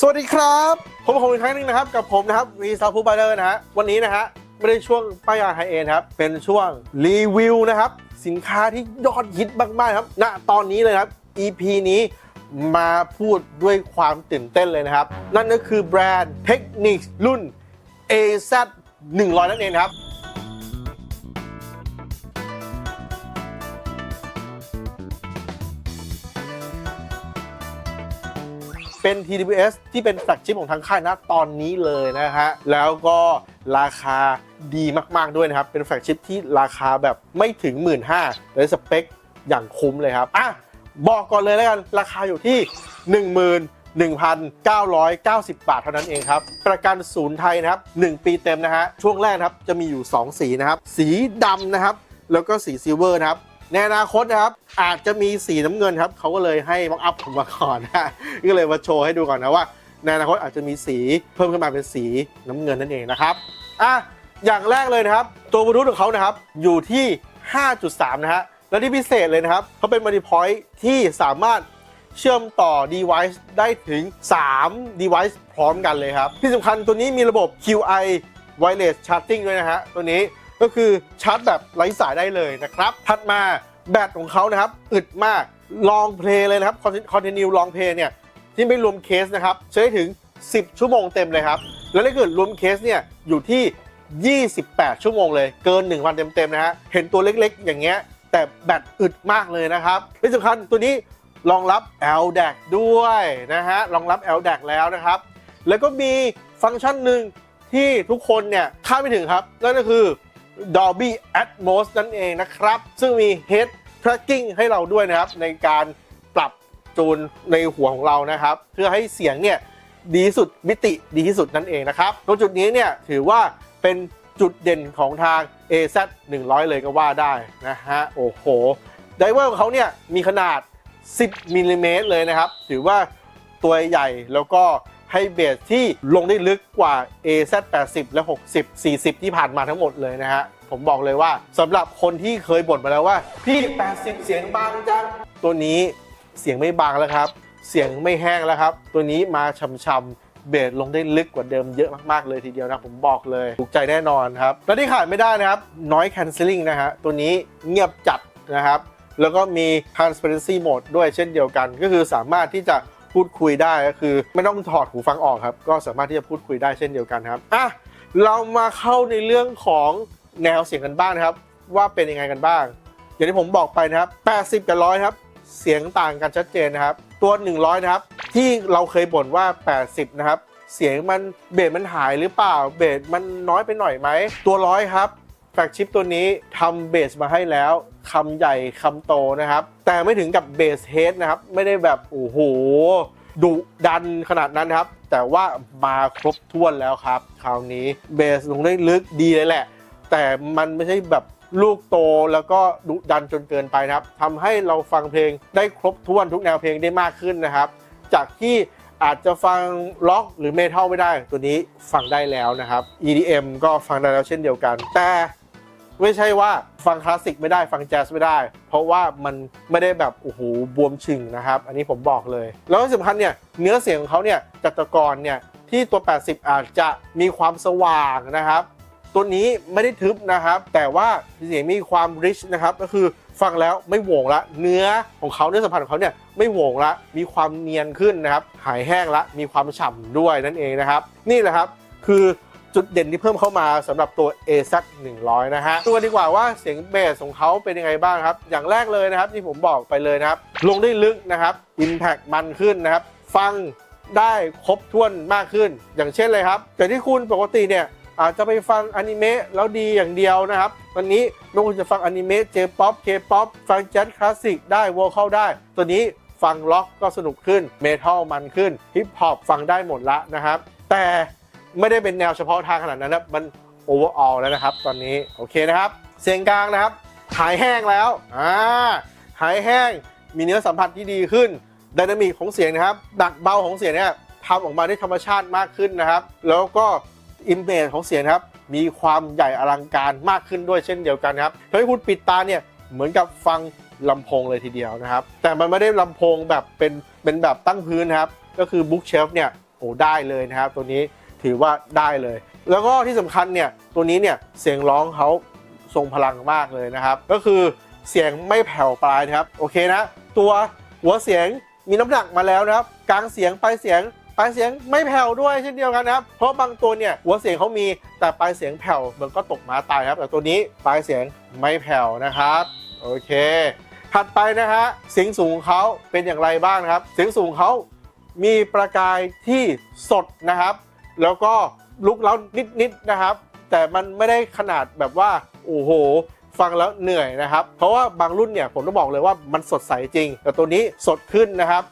สวัสดีครับผมกับผมอีกครั้งหนึ่งนะครับ กับผมนะครับวีซาพูบาร์เดอร์นะฮะวันนี้นะฮะไม่ได้ช่วงป้ายยาไฮเอ็นครับ เป็นช่วงรีวิวนะครับ สินค้าที่ยอดฮิตมากๆครับณตอนนี้เลยครับ EP นี้มาพูดด้วยความตื่นเต้นเลยนะครับ นั่นก็คือแบรนด์เทคนิครุ่น AZ 100 นั่นเองครับ เป็น TWS ที่เป็นแฟลกชิพของทางค่ายนะตอนนี้เลยนะฮะ แล้วก็ราคาดีมากๆด้วยนะครับ เป็นแฟลกชิพที่ราคาแบบไม่ถึง 1 5ื่นและสเปคอย่างคุ้มเลยครับ อะ บอกก่อนเลยแล้วกัน ราคาอยู่ที่11,990 บาทเท่านั้นเองครับ ประกันศูนย์ไทยนะครับ 1 ปีเต็มนะฮะ ช่วงแรกครับจะมีอยู่ 2 สีนะครับ สีดำนะครับ แล้วก็สีซิลเวอร์นะครับ ในอนาคตนะครับ อาจจะมีสีน้ำเงินครับเขาก็เลยให้ม็อกอัพผมมาก่อนนะก็เลยมาโชว์ให้ดูก่อนนะว่าในอนาคตอาจจะมีสีเพิ่มขึ้นมาเป็นสีน้ำเงินนั่นเองนะครับอะอย่างแรกเลยนะครับ ตัวบลูทูธของเขานะครับอยู่ที่ 5.3 นะฮะและที่พิเศษเลยนะครับเขาเป็นมัลติพอยท์ที่สามารถเชื่อมต่อ device ได้ถึง 3 device พร้อมกันเลยครับ ที่สำคัญตัวนี้มีระบบ QI wireless charging ด้วยนะฮะตัวนี้ ก็คือชาร์จแบบไร้สายได้เลยนะครับ ถัดมาแบตของเขานะครับอึดมากลองเพลย์เลยนะครับ continue ลองเพลย์เนี่ยที่ไม่รวมเคสนะครับ ใช้ได้ถึง 10 ชั่วโมงเต็มเลยครับ แล้วถ้าเกิดรวมเคสเนี่ยอยู่ที่ 28 ชั่วโมงเลยเกิน 1 วันเต็มๆนะฮะเห็นตัวเล็กๆ อย่างเงี้ยแต่แบตอึดมากเลยนะครับที่สำคัญตัวนี้รองรับ LDAC ด้วยนะฮะรองรับ LDAC แล้วนะครับ แล้วก็มีฟังก์ชันหนึ่งที่ทุกคนเนี่ยคาดไม่ถึงครับนั่นก็คือ Dolby Atmos นั่นเองนะครับ ซึ่งมี Head Tracking ให้เราด้วยนะครับ ในการปรับจูนในหัวของเรานะครับ เพื่อให้เสียงเนี่ยดีที่สุดมิติดีที่สุดนั่นเองนะครับตรงจุดนี้เนี่ยถือว่าเป็นจุดเด่นของทาง AZ 100 เลยก็ว่าได้นะฮะ โอ้โห ไดเวอร์ของเขาเนี่ยมีขนาด 10มิลลิเมตรเลยนะครับ ถือว่าตัวใหญ่แล้วก็ให้เบสที่ลงได้ลึกกว่า AZ 80 และ 60 40 ที่ผ่านมาทั้งหมดเลยนะฮะ ผมบอกเลยว่าสำหรับคนที่เคยบ่นมาแล้วว่า พี่ 80 เสียงบางจัง ตัวนี้เสียงไม่บางแล้วครับ เสียงไม่แห้งแล้วครับ ตัวนี้มาช่ำๆเบสลงได้ลึกกว่าเดิมเยอะมากๆเลยทีเดียวนะผมบอกเลยถูกใจแน่นอนครับ และที่ขาดไม่ได้นะครับ noise cancelling นะฮะตัวนี้เงียบจัดนะครับ แล้วก็มี transparency mode ด้วยเช่นเดียวกัน ก็คือสามารถที่จะพูดคุยได้ก็คือ ไม่ต้องถอดหูฟังออกครับ ก็สามารถที่จะพูดคุยได้เช่นเดียวกันครับอะเรามาเข้าในเรื่องของ แนวเสียงกันบ้างนะครับ ว่าเป็นยังไงกันบ้าง อย่างที่ผมบอกไปนะครับ 80 กับร้อยครับ เสียงต่างกันชัดเจนนะครับ ตัว 100 นะครับ ที่เราเคยบ่นว่า 80 นะครับ เสียงมันเบสมันหายหรือเปล่า เบสมันน้อยไปหน่อยไหม ตัวร้อยครับแฟลกชิปตัวนี้ทำเบสมาให้แล้วคำใหญ่คำโตนะครับ แต่ไม่ถึงกับเบสเฮดนะครับ ไม่ได้แบบโอ้โหดุดันขนาดนั้นครับ แต่ว่ามาครบถ้วนแล้วครับ คราวนี้เบสลงได้ลึกดีเลยแหละ แต่มันไม่ใช่แบบลูกโตแล้วก็ดุดันจนเกินไปนะครับทำให้เราฟังเพลงได้ครบถ้วนทุกแนวเพลงได้มากขึ้นนะครับ จากที่อาจจะฟังล็อกหรือเมทัลไม่ได้ ตัวนี้ฟังได้แล้วนะครับ EDM ก็ฟังได้แล้วเช่นเดียวกัน แต่ไม่ใช่ว่าฟังคลาสสิกไม่ได้ฟังแจ๊สไม่ได้ เพราะว่ามันไม่ได้แบบโอ้โหบวมชึงนะครับ อันนี้ผมบอกเลย แล้วที่สำคัญเนี่ยเนื้อเสียงของเขาเนี่ยจัตกรเนี่ยที่ตัว 80 อาจจะมีความสว่างนะครับ ตัวนี้ไม่ได้ทึบนะครับ แต่ว่าเสียงมีความ rich นะครับ ก็คือฟังแล้วไม่โหวงละ เนื้อของเขาเนื้อสัมผัสของเขาเนี่ยไม่โหวงละ มีความเนียนขึ้นนะครับ หายแห้งละ มีความฉ่ำด้วยนั่นเองนะครับ นี่แหละครับคือจุดเด่นที่เพิ่มเข้ามาสำหรับตัว a z 100 นะฮะ ตัวดีกว่าว่าเสียงเบสของเขาเป็นยังไงบ้างครับ อย่างแรกเลยนะครับที่ผมบอกไปเลยนะครับ ลงได้ลึกนะครับ Impact มันขึ้นนะครับ ฟังได้ครบถ้วนมากขึ้น อย่างเช่นเลยครับ แต่ที่คุณปกติเนี่ย อาจจะไปฟังอนิเมะแล้วดีอย่างเดียวนะครับ วันนี้ไม่ว่าจะฟังอนิเมะเจป๊อปเคป๊อปฟังแจ๊สคลาสสิกได้วอลเข้าได้ ตัวนี้ฟังล็อกก็สนุกขึ้นเมทัลมันขึ้นฮิปฮอปฟังได้หมดละนะครับ แต่ไม่ได้เป็นแนวเฉพาะทางขนาดนั้นนะมันโอเวอร์ออลแล้วนะครับ ตอนนี้โอเคนะครับ เสียงกลางนะครับ หายแห้งแล้วอ่าหายแห้งมีเนื้อสัมผัสที่ดีขึ้นไดนามิกของเสียงนะครับดักเบาของเสียงเนี่ยทำออกมาได้ธรรมชาติมากขึ้นนะครับ แล้วก็ อิมเมจของเสียงครับ มีความใหญ่อลังการมากขึ้นด้วยเช่นเดียวกันครับทำให้คุณปิดตาเนี่ยเหมือนกับฟังลำโพงเลยทีเดียวนะครับ แต่มันไม่ได้ลำโพงแบบเป็นเป็นแบบตั้งพื้นนครับ ก็คือบุ๊กเชฟเนี่ยโอ้ได้เลยนะครับ ตัวนี้ถือว่าได้เลย แล้วก็ที่สำคัญเนี่ยตัวนี้เนี่ยเสียงร้องเขาทรงพลังมากเลยนะครับ ก็คือเสียงไม่แผ่วปลายนะครับ โอเคนะ ตัวหัวเสียงมีน้ำหนักมาแล้วนะครับ กลางเสียงปลายเสียง ปลายเสียงไม่แผ่วด้วยเช่นเดียวกันนะครับ เพราะบางตัวเนี่ยหัวเสียงเขามีแต่ปลายเสียงแผ่วมันก็ตกมาตายครับแต่ตัวนี้ปลายเสียงไม่แผ่วนะครับโอเค ถัดไปนะฮะเสียงสูงเขาเป็นอย่างไรบ้างนะครับ เสียงสูงเขามีประกายที่สดนะครับ แล้วก็ลุกเล้านิดๆนะครับ แต่มันไม่ได้ขนาดแบบว่าโอ้โหฟังแล้วเหนื่อยนะครับ เพราะว่าบางรุ่นเนี่ยผมต้องบอกเลยว่ามันสดใสจริง แต่ตัวนี้สดขึ้นนะครับ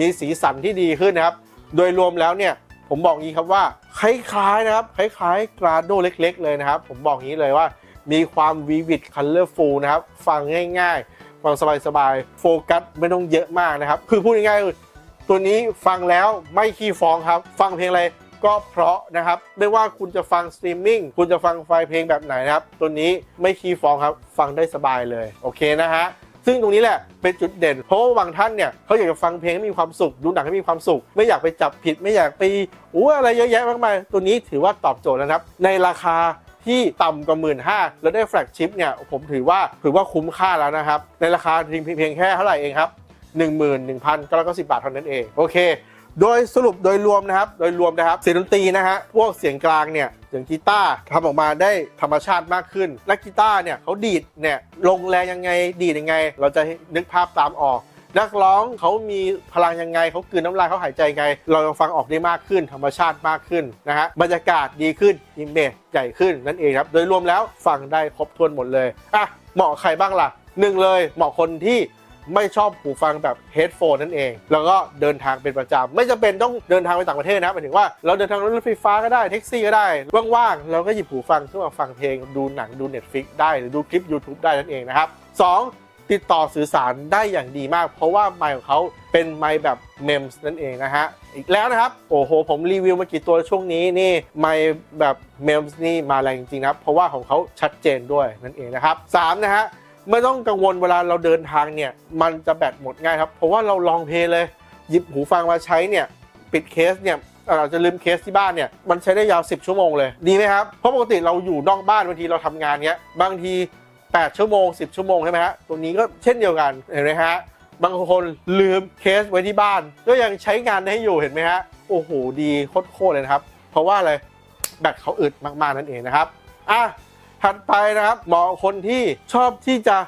มีสีสันที่ดีขึ้นนะครับ โดยรวมแล้วเนี่ยผมบอกงี้ครับว่าคล้ายๆนะครับคล้ายๆกราโดเล็ก ๆ เลยนะครับ ผมบอกงี้เลยว่ามีความวีวิดคัลเลอร์ฟูลนะครับฟังง่ายๆฟังสบายๆโฟกัสไม่ต้องเยอะมากนะครับ คือพูดง่ายๆคือตัวนี้ฟังแล้วไม่ขี้ฟ้องครับ ฟังเพลงอะไรก็เพราะนะครับ ไม่ว่าคุณจะฟังสตรีมมิ่งคุณจะฟังไฟล์เพลงแบบไหนนะครับ ตัวนี้ไม่ขี้ฟ้องครับ ฟังได้สบายเลย โอเคนะฮะ ซึ่งตรงนี้แหละเป็นจุดเด่น เพราะว่าบางท่านเนี่ยเขาอยากจะฟังเพลงให้มีความสุขดูหนังให้มีความสุข ไม่อยากไปจับผิดไม่อยากไปอู้อะไรเยอะแยะมากมายตัวนี้ถือว่าตอบโจทย์แล้วครับ ในราคาที่ต่ำกว่าหมื่นห้าแล้วได้แฟลกชิพเนี่ยผมถือว่าถือว่าคุ้มค่าแล้วนะครับ ในราคาเพียงเพียงแค่เท่าไหร่เองครับ11,990 บาทเท่านั้นเอง โอเค โดยสรุปโดยรวมนะครับ โดยรวมนะครับเสียงดนตรีนะฮะพวกเสียงกลางเนี่ยเสียงกีตาร์ทำออกมาได้ธรรมชาติมากขึ้นนักกีตาร์เนี่ยเขาดีดเนี่ยลงแรงยังไงดีดยังไง เราจะนึกภาพตามออก นักร้องเขามีพลังยังไงเขากลืนน้ำลายเขาหายใจยังไง เราฟังออกได้มากขึ้น ธรรมชาติมากขึ้นนะฮะบรรยากาศดีขึ้นอิมเมจใหญ่ขึ้นนั่นเองครับโดยรวมแล้วฟังได้ครบถ้วนหมดเลยอะเหมาะใครบ้างล่ะหนึ่งเลยเหมาะคนที่ ไม่ชอบหูฟังแบบเฮดโฟนนั่นเอง แล้วก็เดินทางเป็นประจำไม่จำเป็นต้องเดินทางไปต่างประเทศนะหมายถึงว่าเราเดินทางรถไฟฟ้าก็ได้แท็กซี่ก็ได้ ว่างๆเราก็หยิบหูฟังเพื่อมาฟังเพลงดูหนังดู Netflix ได้หรือดูคลิป YouTube ได้นั่นเองนะครับ 2. ติดต่อสื่อสารได้อย่างดีมาก เพราะว่าไมค์ของเขาเป็นไมค์แบบเมมส์นั่นเองนะฮะ อีกแล้วนะครับ โอ้โห ผมรีวิวมากี่ตัวช่วงนี้นี่ไมค์แบบเมมส์นี่มาแรงจริงๆนะครับ เพราะว่าของเขาชัดเจนด้วยนั่นเองนะครับ 3. นะฮะ ไม่ต้องกังวลเวลาเราเดินทางเนี่ย มันจะแบตหมดง่ายครับ เพราะว่าเราลองเพลย์เลย หยิบหูฟังมาใช้เนี่ย ปิดเคสเนี่ยเราจะลืมเคสที่บ้านเนี่ย มันใช้ได้ยาว 10 ชั่วโมงเลย ดีไหมครับ เพราะปกติเราอยู่นอกบ้านบางทีเราทำงานเนี้ย บางที 8 ชั่วโมง 10 ชั่วโมงใช่ไหมฮะตัวนี้ก็เช่นเดียวกัน เห็นไหมฮะ บางคนลืมเคสไว้ที่บ้าน ก็ยังใช้งานได้อยู่ เห็นไหมฮะ โอ้โห ดีโคตรเลยนะครับ เพราะว่าอะไร แบตเขาอึดมากๆนั่นเองนะครับ อะ ถัดไปนะครับเหมาะคนที่ชอบที่จะ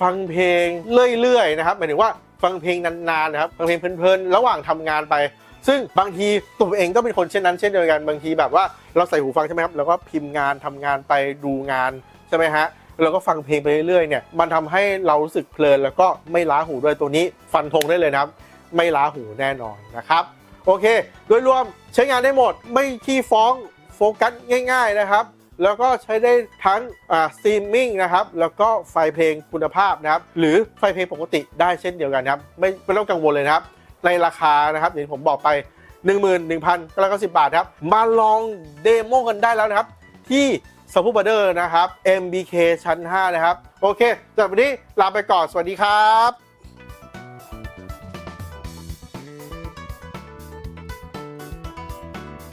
ฟังเพลงเรื่อยๆนะครับหมายถึงว่าฟังเพลงนานๆนะครับฟังเพลงเพลินๆระหว่างทำงานไป ซึ่งบางทีตัวเองก็เป็นคนเช่นนั้นเช่นเดียวกันบางทีแบบว่าเราใส่หูฟังใช่ไหมครับแล้วก็พิมพ์งานทำงานไปดูงานใช่ไหมฮะแล้วก็ฟังเพลงไปเรื่อยๆเนี่ยมันทำให้เรารู้สึกเพลินแล้วก็ไม่ล้าหูด้วยตัวนี้ฟันธงได้เลยนะครับ ไม่ล้าหูแน่นอนนะครับโอเค โดยรวมใช้งานได้หมดไม่ขี้ฟ้องโฟกัสง่าย ๆนะครับ แล้วก็ใช้ได้ทั้งสตรีมมิ่งนะครับแล้วก็ไฟเพลงคุณภาพนะครับหรือไฟเพลงปกติได้เช่นเดียวกันครับไม่ไม่ต้องกังวลเลยนะครับ ในราคานะครับอย่างผมบอกไป 11,990 บาทครับ มาลองเดโมกันได้แล้วนะครับ ที่ซัพพอร์เดอร์นะครับ MBK ชั้น 5 นะครับ โอเคสำหรับวันนี้ลาไปก่อน สวัสดีครับ